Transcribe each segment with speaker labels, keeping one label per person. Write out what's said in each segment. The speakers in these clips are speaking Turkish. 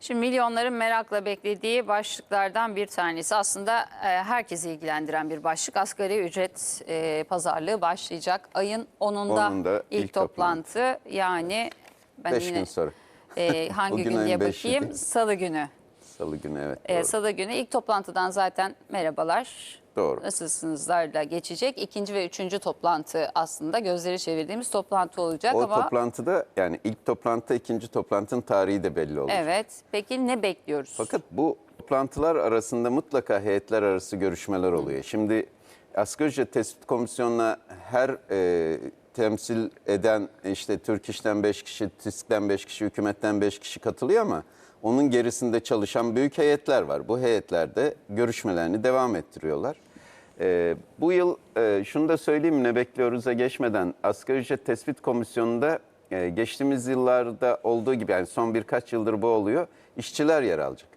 Speaker 1: Şimdi milyonların merakla beklediği başlıklardan bir tanesi aslında e, herkesi ilgilendiren bir başlık. Asgari ücret e, pazarlığı başlayacak. Ayın 10'unda,
Speaker 2: Onunda
Speaker 1: ilk,
Speaker 2: ilk
Speaker 1: toplantı. Yani ben
Speaker 2: 5
Speaker 1: yine
Speaker 2: gün sonra.
Speaker 1: e, hangi gün diye bakayım. Salı günü.
Speaker 2: Salı günü evet.
Speaker 1: E. Salı günü ilk toplantıdan zaten merhabalar.
Speaker 2: Doğru.
Speaker 1: Nasılsınızlarla geçecek. İkinci ve üçüncü toplantı aslında gözleri çevirdiğimiz toplantı olacak
Speaker 2: o
Speaker 1: ama
Speaker 2: toplantıda yani ilk toplantı ikinci toplantının tarihi de belli olacak.
Speaker 1: evet. Peki ne bekliyoruz?
Speaker 2: Fakat bu toplantılar arasında mutlaka heyetler arası görüşmeler oluyor. Şimdi asgari ücret tespit komisyonuna her e, temsil eden işte Türk İş'ten 5 kişi, TİSK'ten 5 kişi, hükümetten 5 kişi katılıyor ama onun gerisinde çalışan büyük heyetler var. Bu heyetlerde görüşmelerini devam ettiriyorlar. E, bu yıl e, şunu da söyleyeyim ne bekliyoruz'a geçmeden asgari ücret tespit komisyonunda e, geçtiğimiz yıllarda olduğu gibi yani son birkaç yıldır bu oluyor. işçiler yer alacak.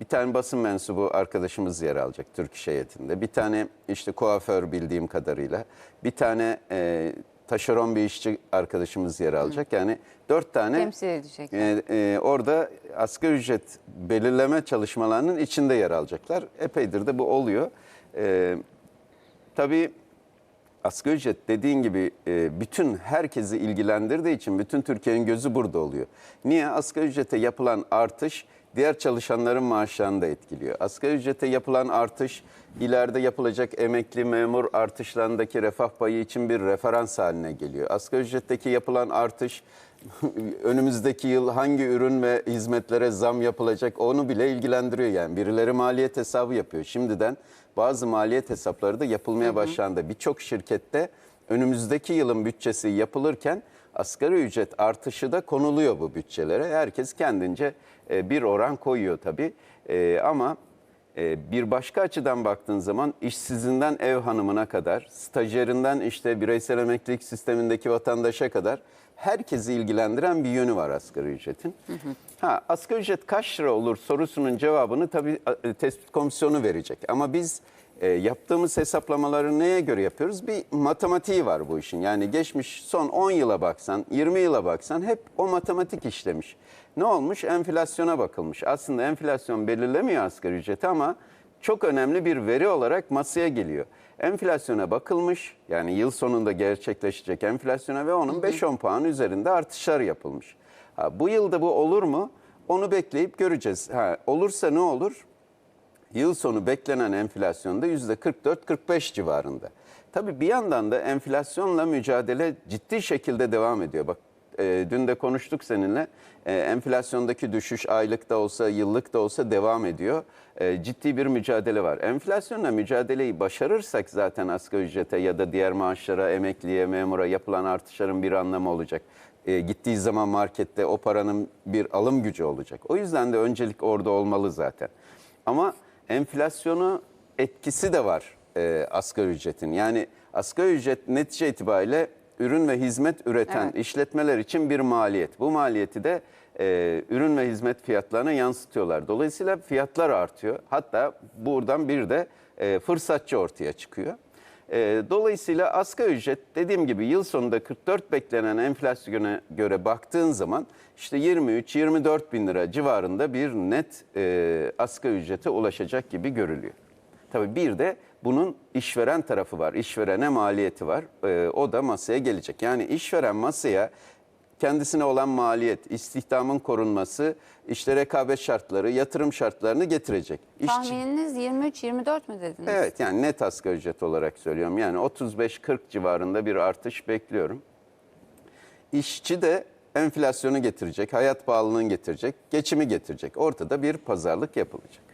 Speaker 2: Bir tane basın mensubu arkadaşımız yer alacak Türk İş heyetinde. Bir tane işte kuaför bildiğim kadarıyla. Bir tane e, taşeron bir işçi arkadaşımız yer alacak. Yani dört tane
Speaker 1: Temsil edecek.
Speaker 2: e, e, orada asgari ücret belirleme çalışmalarının içinde yer alacaklar. Epeydir de bu oluyor. E, tabii asgari ücret dediğin gibi e, bütün herkesi ilgilendirdiği için bütün Türkiye'nin gözü burada oluyor. Niye? Asgari ücrete yapılan artış diğer çalışanların maaşlarını da etkiliyor. Asgari ücrete yapılan artış ileride yapılacak emekli memur artışlarındaki refah payı için bir referans haline geliyor. Asgari ücretteki yapılan artış önümüzdeki yıl hangi ürün ve hizmetlere zam yapılacak onu bile ilgilendiriyor yani. Birileri maliyet hesabı yapıyor. Şimdiden bazı maliyet hesapları da yapılmaya başlandı. Birçok şirkette önümüzdeki yılın bütçesi yapılırken asgari ücret artışı da konuluyor bu bütçelere. Herkes kendince e, bir oran koyuyor tabii. E, Ama bir başka açıdan baktığın zaman işsizinden ev hanımına kadar, stajyerinden işte bireysel emeklilik sistemindeki vatandaşa kadar herkesi ilgilendiren bir yönü var asgari ücretin. Ha, asgari ücret kaç lira olur sorusunun cevabını tabii e, tespit komisyonu verecek. Ama biz e, yaptığımız hesaplamaları neye göre yapıyoruz? Bir matematiği var bu işin. Yani geçmiş son 10 yıla baksan, 20 yıla baksan hep o matematik işlemiş. Ne olmuş? Enflasyona bakılmış. Aslında enflasyon belirlemiyor asgari ücreti ama çok önemli bir veri olarak masaya geliyor. Enflasyona bakılmış yani yıl sonunda gerçekleşecek enflasyona ve onun 5-10 puan üzerinde artışlar yapılmış. Ha, bu yılda bu olur mu? Onu bekleyip göreceğiz. Ha, olursa ne olur? Yıl sonu beklenen enflasyonda %44-45 civarında. Tabii bir yandan da enflasyonla mücadele ciddi şekilde devam ediyor. Bak e, dün de konuştuk seninle. E, enflasyondaki düşüş aylık da olsa, yıllık da olsa devam ediyor. E, ciddi bir mücadele var. Enflasyonla mücadeleyi başarırsak zaten asgari ücrete ya da diğer maaşlara, emekliye, memura yapılan artışların bir anlamı olacak. E, gittiği zaman markette o paranın bir alım gücü olacak. O yüzden de öncelik orada olmalı zaten. Ama enflasyonu etkisi de var e, asgari ücretin. Yani asgari ücret netice itibariyle ürün ve hizmet üreten
Speaker 1: Evet.
Speaker 2: işletmeler için bir maliyet. Bu maliyeti de e, ürün ve hizmet fiyatlarına yansıtıyorlar. Dolayısıyla fiyatlar artıyor. Hatta buradan bir de e, fırsatçı ortaya çıkıyor. E, dolayısıyla asgari ücret dediğim gibi yıl sonunda 44 beklenen enflasyona göre baktığın zaman işte 23-24 bin lira civarında bir net e, asgari ücrete ulaşacak gibi görülüyor. Tabii bir de bunun işveren tarafı var. İşverene maliyeti var. E, o da masaya gelecek. Yani işveren masaya kendisine olan maliyet, istihdamın korunması, işte rekabet şartları, yatırım şartlarını getirecek. İşçi-
Speaker 1: Tahmininiz 23-24 mü dediniz?
Speaker 2: Evet yani net asgari ücret olarak söylüyorum. Yani 35-40 civarında bir artış bekliyorum. İşçi de enflasyonu getirecek, hayat pahalılığını getirecek, geçimi getirecek. Ortada bir pazarlık yapılacak.